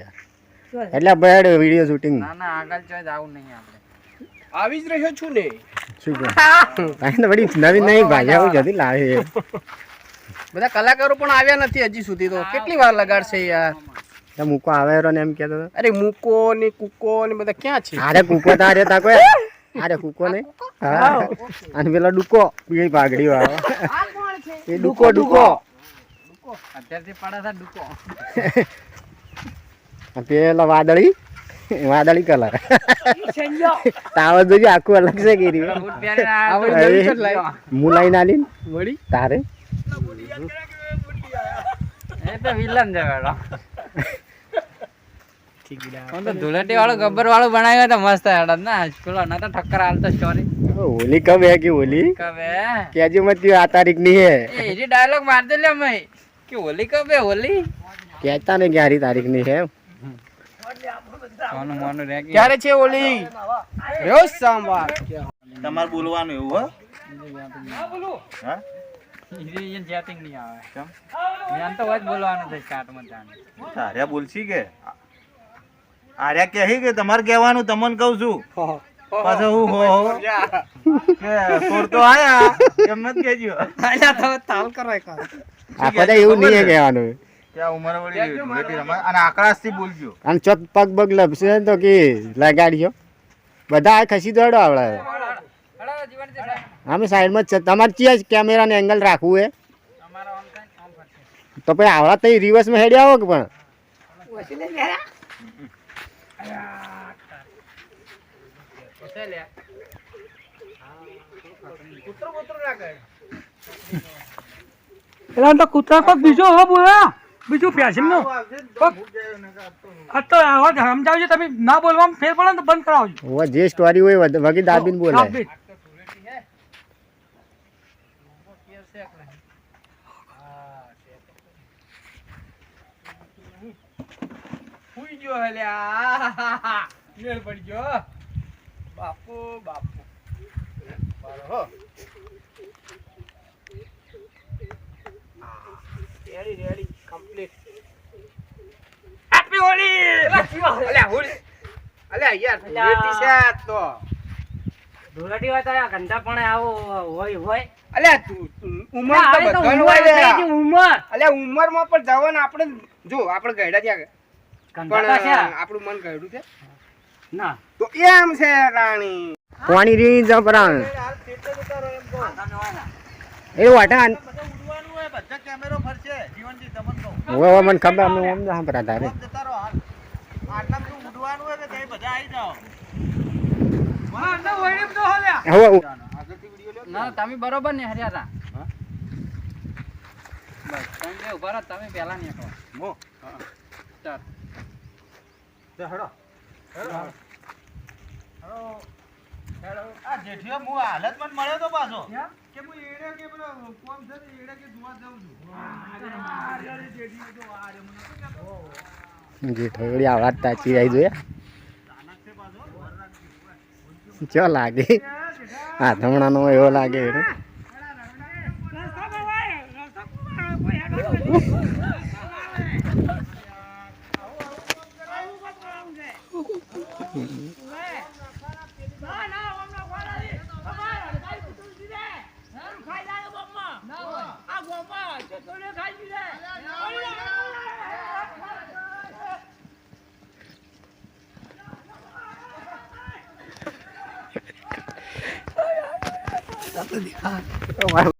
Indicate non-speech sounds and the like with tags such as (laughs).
યાર. એટલે bed video shooting ના ના આગળ ચોય જવું નહીં આપણે. આવી જ રહ્યો છું ને. શું કહે? તો બધી નવી નવી ભાષાઓ જતી લાવે બધા કલાકારો પણ આવ્યા નથી હજી સુધી તો. કેટલી વાર લગાડશે યાર? તો મૂકો આવે રહ્યો ને એમ કહેતો હતો. અરે મૂકો ને કુકો ને બધા ક્યાં છે? અરે કૂકો તારે તા તાકો અરે કૂકો નહીં હા અને પેલો ડૂકો એ પાઘડી વાળો એ ડૂકો. ડુકો. અત્યારથી પડે છે ડૂકો. (laughs) પેલો વાદળી વાદળી કલર તાવત જોજો આખું અલગ છે કે. હું લઈને આલી વળી? તારે? હું ધૂળેટી વાળું ગબ્બર વાળો બનાવ્યો તો મસ્ત હેડત ના પેલો ના તો ઠક્કર હાલતો સ્ટોરી હોલી કબ હે કે હોલી કબે કેજો મત આ તારીખની હે. એ ડાયલોગ માર દે લે મય. કે હોલી કબે હોલી કહેતા ને ક્યારી તારીખની હે. કોનું મોનું રે ક્યારે છે ઓલી? રોજ સોમવાર તમારે બોલવાનું એવું હો? હા? એરી જેટિંગ નહીં આવે કેમ? મેં તો જ બોલવાનું છે સ્ટાર્ટમાં જાણે તાર્યા બોલશી કે? આર્યા કહે કે તમારે કહેવાનું તમને કહું છું. પાછો હું હો હો? કે સોર તો આયા એમ મત કહેજો. આયા તો તાલ કરાય કા આપણે તો એવું નહીં હે કહેવાનું. કે આ ધૂળેટી રમાય? અને આકડાશથી બોલજો. અને ચોક પગ પગ લપસે તો કે લગાડ્યો. બધા આ ખસી દોડો આવડે. અમે સાઈડમાં જ તમારે કેમેરાને એંગલ રાખવું હે? અમારા ઓનલાઈન ફોન કરશે તો પછી આવડા તઈ રિવર્સમાં હેડી આવો કે પણ. કૂતરો લે પેલા તો કૂતરા પર બીજો હો બોલા. બીજું ફેશન નો? તો હવે સમજાવજો તમે ના બોલવામાં ફેર પડે તો બંધ કરાવજો. હવે જે સ્ટોરી હોય વગી દાબીને બોલે. હુઈ ગયો હલ્યા મેળ પડી ગયો બાપુ બાપુ. બરો હો ready ready. Complete happy Holi અલ્યા હોલી અલ્યા યાર ધૂળેટી છે આજ તો. ધૂળેટી હોય તો આ ગંદા પણ આવો હોય હોય. અલ્યા ઉંમર તો બધાનું હોય લ્યા. ઉંમર. અલ્યા ઉંમરમાં પણ જવાન આપણે જો આપણે ગયડા ત્યાં ગંદા પણ છે. આપણું મન ગયડું છે. ના. તો એમ છે રાણી. પાણી રી જબરાણ એ વાટા ઉડવાનું હોય બધા કેમેરો ફરશે જીવનજી તમને કહું હવે મને ખબર અમે ઓમ ના સાંભળ્યા તારે આમ જતા રહો હાલ. આટલામાં શું ઉડવાનું હોય કે તમે બધા આવી જાઓ. હવે આગળથી વીડિયો લ્યો. ના તમે બરોબર ને હર્યા હતા બસ તમે ઊભા રહો તમે પહેલા નીકળો. મો. ચાલ. હેડો. હેડો. હેડો. આ જેઠિયો હું તાચી આવી જોઈએ ચો લાગે? આ ધમણાનો એવો લાગે એટલે Mm-hmm. 自己看，这玩意。